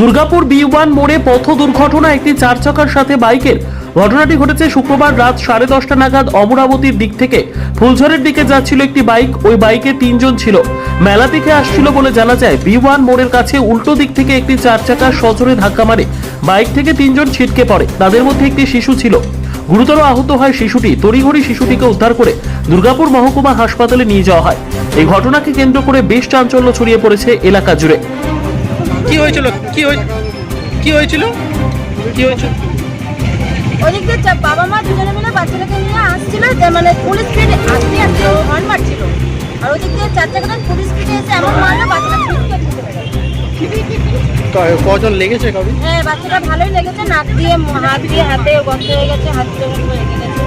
Durgapur B one মোড়ে পথ দুর্ঘটনা, একটি চার চাকার সাথে বাইকের। ঘটনাটি ঘটেছে শুক্রবার রাত সাড়ে দশটা নাগাদ অমরাবতীর দিক থেকে। ফুলঝড়ের দিকে যাচ্ছিল একটি বাইক, ওই বাইকে তিনজন ছিল। মেলা থেকে আসছিল বলে জানা যায়, বি ওয়ান মোড়ের কাছে উল্টো দিক থেকে একটি চার চাকা সজোরে ধাক্কা মারে। বাইক থেকে তিনজন ছিটকে পড়ে, তাদের মধ্যে একটি শিশু ছিল। গুরুতর আহত হয় শিশুটি, তড়িঘড়ি শিশুটিকে উদ্ধার করে দুর্গাপুর মহকুমা হাসপাতালে নিয়ে যাওয়া হয়। এই ঘটনাকে কেন্দ্র করে বেশ চাঞ্চল্য ছড়িয়ে পড়েছে এলাকা জুড়ে। কি হয়েছিল? কি হয়ে কি হয়েছিল? কি হয়েছিল? বাবা মা দুজনে মিলে বাচ্চাটাকে নিয়ে আসছিল মানে ফুল স্পিডে আসতে আসতে হর্ন মারছিল। আর ওদিক দিয়ে চার চাকাটা ফুল স্পিডে এসে এমন মারলো বাচ্চাটা। ক- কজন লেগেছে হ্যাঁ বাচ্চাটা ভালোই লেগেছে নাক দিয়ে হাত দিয়ে হাতে গন্ধ হয়ে গেছে হাত দিয়ে গন্ধ লেগে গেছে।